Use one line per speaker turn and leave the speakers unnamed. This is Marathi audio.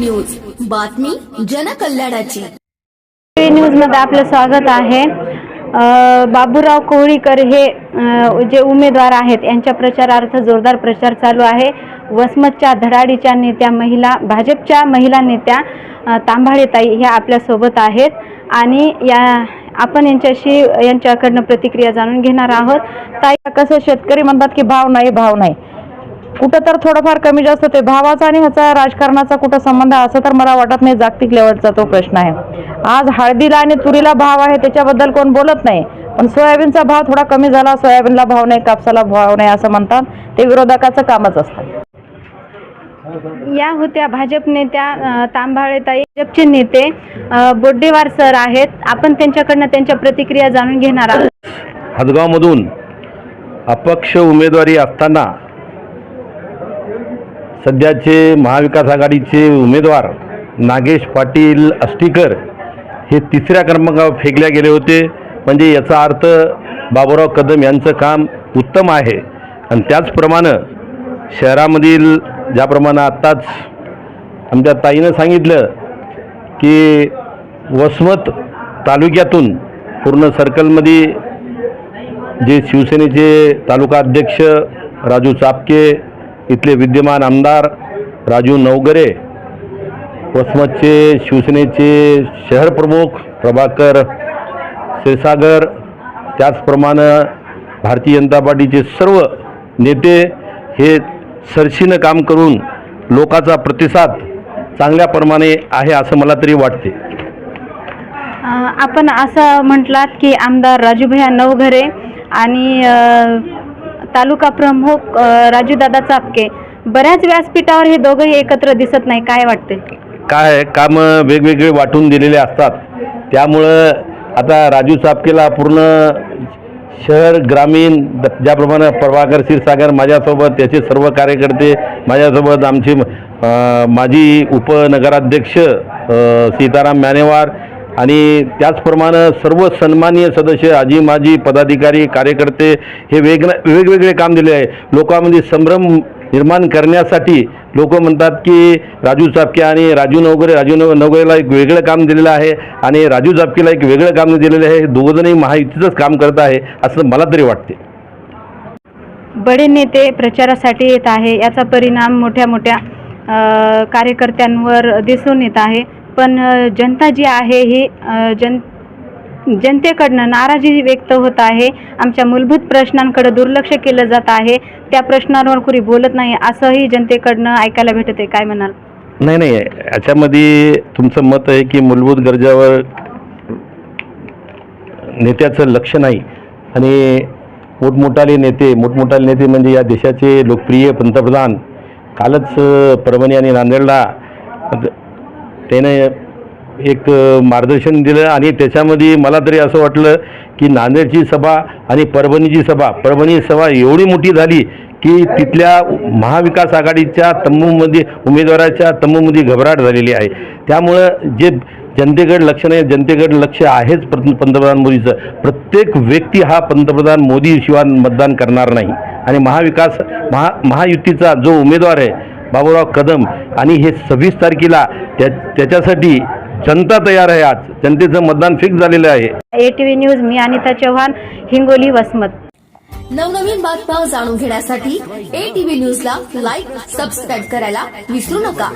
न्यूज़ बातमी जनकल्याणाची.
न्यूज़ मध्ये आपलं स्वागत आहे. बाबूराव कोहळीकर हे जे उमेदवार आहेत यांच्या प्रचारार्थ जोरदार प्रचार चालू आहे. वसमतच्या धडाडीच्या नेत्या महिला भाजपच्या महिला नेत्या तांभाळेताई ह्या आपल्यासोबत आहेत. आणि या आपण यांच्याशी यांच्याकडनं प्रतिक्रिया जाणून घेणार आहोत. ताई
कसं शेतकरी म्हणतात की भाव नाही भाव नाही. कुठं तर थोडंफार कमी जास्त ते भावाचा आणि ह्याचा राजकारणाचा कुठं संबंध आहे असं तर मला वाटत नाही. जागतिक लेवलचा तो प्रश्न आहे. आज हळदीला आणि तुरीला भाव आहे त्याच्याबद्दल कोण बोलत नाही. पण सोयाबीनचा भाव थोडा कमी झाला. सोयाबीनला भाव नाही कापसाला भाव नाही असं म्हणतात. ते विरोधकाचं कामच असतं.
या होत्या भाजप नेत्या तांबाळेताई भाजपचे नेते बोड्डेवार सर आहेत. आपण त्यांच्याकडनं त्यांच्या प्रतिक्रिया जाणून घेणार आहोत.
हदगावमधून अपक्ष उमेदवारी असताना सध्याचे महाविकास आघाडीचे उमेदवार नागेश पाटील अष्टीकर हे तिसऱ्या क्रमांकावर फेकल्या गेले होते. म्हणजे याचा अर्थ बाबुराव कदम यांचं काम उत्तम आहे. आणि त्याचप्रमाणे शहरामधील ज्याप्रमाणे आत्ताच आमच्या ताईनं सांगितलं की वसमत तालुक्यातून पूर्ण सर्कलमध्ये जे शिवसेनेचे तालुका अध्यक्ष राजू चापके इथले विद्यमान आमदार राजू नवगरे वसमतचे शिवसेनेचे शहर प्रमुख प्रभाकर क्षीरसागर त्याचप्रमाणे भारतीय जनता पार्टीचे सर्व नेते हे सरशीनं काम करून लोकाचा प्रतिसाद चांगल्या प्रमाणे आहे असं मला तरी वाटते.
आपण असं म्हटलात की आमदार राजूभैया नवघरे आणि तालुका प्रमुख राजूदादा चापके बऱ्याच व्यासपीठावर हे दोघंही एकत्र दिसत नाही. काय वाटते
काय कामं वेगवेगळे वाटून दिलेले असतात. त्यामुळं आता राजू चापकेला पूर्ण शहर ग्रामीण द- ज्याप्रमाणे प्रभाकर क्षीरसागर माझ्यासोबत त्याचे सर्व कार्यकर्ते माझ्यासोबत आमचे माजी उपनगराध्यक्ष सीताराम म्यानेवार आणि त्याचप्रमाणे सर्व सन्माननीय सदस्य आजी माजी पदाधिकारी कार्यकर्ते हे वेग वेगवेगळे काम दिले आहे. लोकांमध्ये संभ्रम निर्माण करण्यासाठी लोक म्हणतात की राजू चापके आणि राजू नवगरे राजू नव नवगरेला एक वेगळं काम दिलेलं आहे आणि राजू चापकेला एक वेगळं काम दिलेलं आहे. हे दोघंजणही महायुतीचंच काम करत आहे असं मला तरी वाटते.
बडे नेते प्रचारासाठी येत आहे. याचा परिणाम मोठ्या मोठ्या कार्यकर्त्यांवर दिसून येत आहे. पण जनता जी आहे ही जन जनतेकडनं नाराजी व्यक्त होत आहे. आमच्या मूलभूत प्रश्नांकडे दुर्लक्ष केलं जात आहे. त्या प्रश्नांवर कुणी बोलत नाही असंही जनतेकडनं ऐकायला भेटत आहे. काय म्हणाल?
नाही नाही. याच्यामध्ये तुमचं मत आहे की मूलभूत गरजावर नेत्याचं लक्ष नाही. आणि मोठमोठाले नेते मोठमोठाले नेते म्हणजे या देशाचे लोकप्रिय पंतप्रधान कालच परभणी आणि नांदेडला त्याने एक मार्गदर्शन दिलं आणि त्याच्यामध्ये मला तरी असं वाटलं की नांदेडची सभा आणि परभणीची सभा परभणी सभा एवढी मोठी झाली की तिथल्या महाविकास आघाडीच्या तंबूमध्ये उमेदवाराच्या तंबूमध्ये घबराट झालेली आहे. त्यामुळं जे जनतेकडे लक्ष नाही जनतेकडे लक्ष आहेच प्र पंतप्रधान मोदीचं. प्रत्येक व्यक्ती हा पंतप्रधान मोदीशिवाय मतदान करणार नाही. आणि महाविकास महा महायुतीचा जो उमेदवार आहे बाबूराव कदम आणि हे सव्वीस तारखेला त्या त्याच्यासाठी जनता तयार आहे आज. जनतेचं मतदान फिक्स झालेलं आहे.
ए टी व्ही न्यूज मी अनिता चव्हाण हिंगोली वसमत.
नवनवीन बातम्या जाणून घेण्यासाठी ए टीव्ही न्यूजला लाईक सबस्क्राईब करायला विसरू नका.